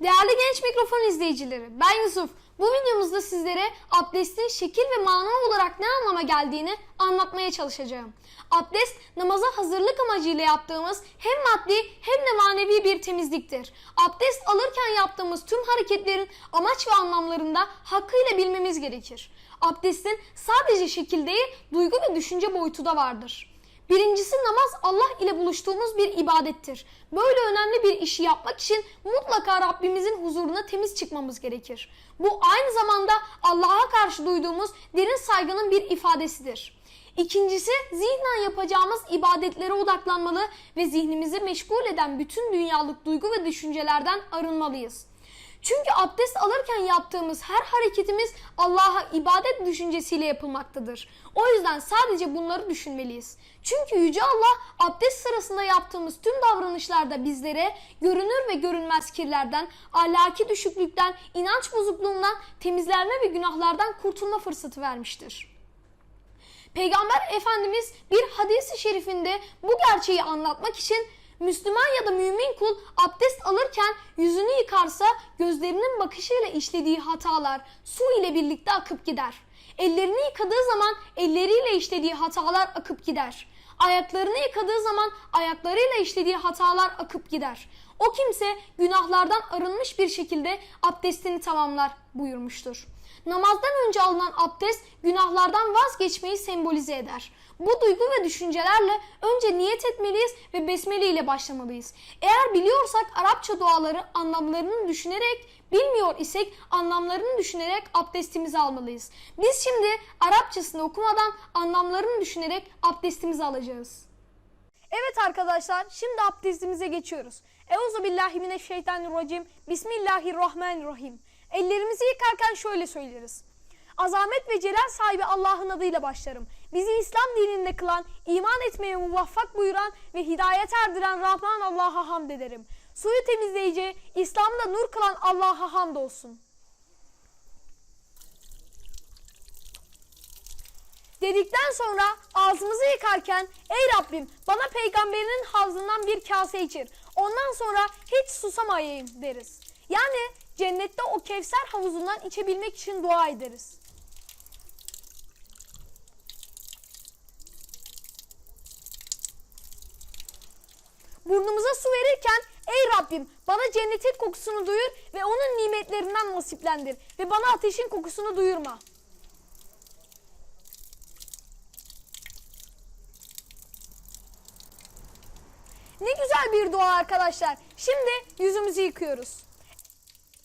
Değerli genç mikrofon izleyicileri, ben Yusuf. Bu videomuzda sizlere abdestin şekil ve mana olarak ne anlama geldiğini anlatmaya çalışacağım. Abdest, namaza hazırlık amacıyla yaptığımız hem maddi hem de manevi bir temizliktir. Abdest alırken yaptığımız tüm hareketlerin amaç ve anlamlarında hakkıyla bilmemiz gerekir. Abdestin sadece şekil değil, duygu ve düşünce boyutu da vardır. Birincisi namaz Allah ile buluştuğumuz bir ibadettir. Böyle önemli bir işi yapmak için mutlaka Rabbimizin huzuruna temiz çıkmamız gerekir. Bu aynı zamanda Allah'a karşı duyduğumuz derin saygının bir ifadesidir. İkincisi zihnen yapacağımız ibadetlere odaklanmalı ve zihnimizi meşgul eden bütün dünyalık duygu ve düşüncelerden arınmalıyız. Çünkü abdest alırken yaptığımız her hareketimiz Allah'a ibadet düşüncesiyle yapılmaktadır. O yüzden sadece bunları düşünmeliyiz. Çünkü Yüce Allah abdest sırasında yaptığımız tüm davranışlarda bizlere görünür ve görünmez kirlerden, ahlaki düşüklükten, inanç bozukluğundan, temizlenme ve günahlardan kurtulma fırsatı vermiştir. Peygamber Efendimiz bir hadisi şerifinde bu gerçeği anlatmak için Müslüman ya da mümin kul abdest alırken yüzünü yıkarsa gözlerinin bakışıyla işlediği hatalar su ile birlikte akıp gider. Ellerini yıkadığı zaman elleriyle işlediği hatalar akıp gider. Ayaklarını yıkadığı zaman ayaklarıyla işlediği hatalar akıp gider. O kimse günahlardan arınmış bir şekilde abdestini tamamlar buyurmuştur. Namazdan önce alınan abdest günahlardan vazgeçmeyi sembolize eder. Bu duygu ve düşüncelerle önce niyet etmeliyiz ve besmele ile başlamalıyız. Eğer biliyorsak Arapça duaları anlamlarını düşünerek, bilmiyor isek anlamlarını düşünerek abdestimizi almalıyız. Biz şimdi Arapçasını okumadan anlamlarını düşünerek abdestimizi alacağız. Evet arkadaşlar şimdi abdestimize geçiyoruz. Euzubillahimineşşeytanirracim. Bismillahirrahmanirrahim. Ellerimizi yıkarken şöyle söyleriz. Azamet ve celal sahibi Allah'ın adıyla başlarım. Bizi İslam dininde kılan, iman etmeye muvaffak buyuran ve hidayet erdiren Rahman Allah'a hamd ederim. Suyu temizleyici, İslam'da nur kılan Allah'a hamd olsun. Dedikten sonra ağzımızı yıkarken ey Rabbim bana peygamberinin havzından bir kase içir. Ondan sonra hiç susamayayım deriz. Yani cennette o Kevser havuzundan içebilmek için dua ederiz. Burnumuza su verirken ey Rabbim bana cennetin kokusunu duyur ve onun nimetlerinden nasiplendir ve bana ateşin kokusunu duyurma. Ne güzel bir dua arkadaşlar. Şimdi yüzümüzü yıkıyoruz.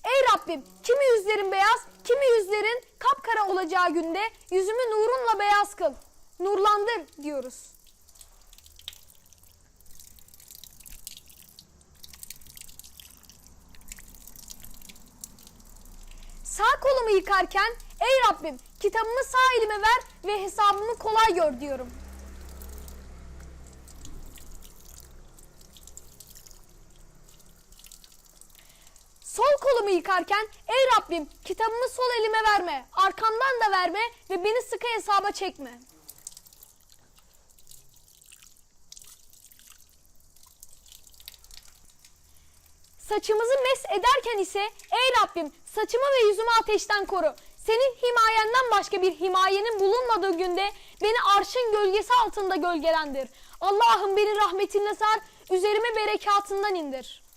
Ey Rabbim kimi yüzlerin beyaz, kimi yüzlerin kapkara olacağı günde yüzümü nurunla beyaz kıl. Nurlandır diyoruz. Sağ kolumu yıkarken ey Rabbim kitabımı sağ elime ver ve hesabımı kolay gör diyorum. Sol kolumu yıkarken ey Rabbim kitabımı sol elime verme, arkamdan da verme ve beni sıkı hesaba çekme. Saçımızı mes ederken ise ey Rabbim saçımı ve yüzümü ateşten koru. Senin himayenden başka bir himayenin bulunmadığı günde beni arşın gölgesi altında gölgelendir. Allah'ım beni rahmetinle sar, üzerime berekatından indir.''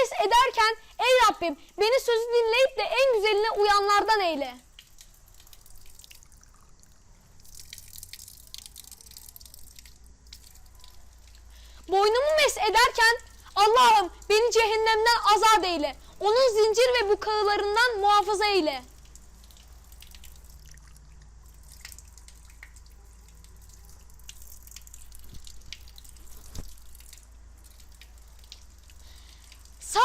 Mes ederken ey Rabbim beni sözü dinleyip de en güzeline uyanlardan eyle. Boynumu mes ederken Allah'ım beni cehennemden azat eyle. Onun zincir ve bukağılarından muhafaza eyle. Sağ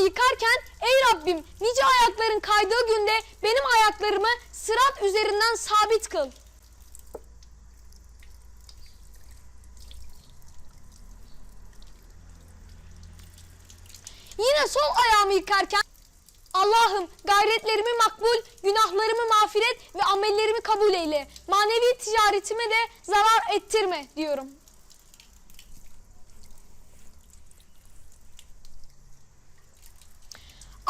ayağımı yıkarken ey Rabbim nice ayakların kaydığı günde benim ayaklarımı sırat üzerinden sabit kıl. Yine sol ayağımı yıkarken Allah'ım gayretlerimi makbul, günahlarımı mağfiret ve amellerimi kabul eyle. Manevi ticaretime de zarar ettirme diyorum.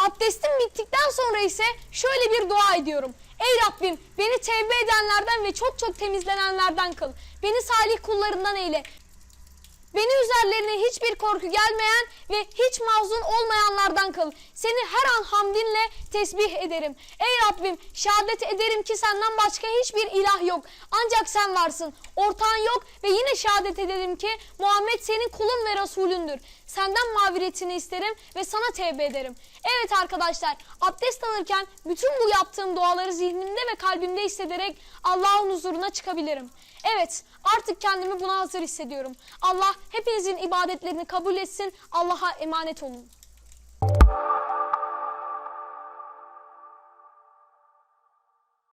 Abdestim bittikten sonra ise şöyle bir dua ediyorum. Ey Rabbim beni tevbe edenlerden ve çok çok temizlenenlerden kıl. Beni salih kullarından eyle. Beni üzerlerine hiçbir korku gelmeyen ve hiç mahzun olmayanlardan kıl. Seni her an hamdinle tesbih ederim. Ey Rabbim şehadet ederim ki senden başka hiçbir ilah yok. Ancak sen varsın. Ortağın yok ve yine şehadet ederim ki Muhammed senin kulun ve Resulündür. Senden mağfiretini isterim ve sana tevbe ederim. Evet arkadaşlar abdest alırken bütün bu yaptığım duaları zihnimde ve kalbimde hissederek Allah'ın huzuruna çıkabilirim. Evet artık kendimi buna hazır hissediyorum. Allah hepinizin ibadetlerini kabul etsin. Allah'a emanet olun.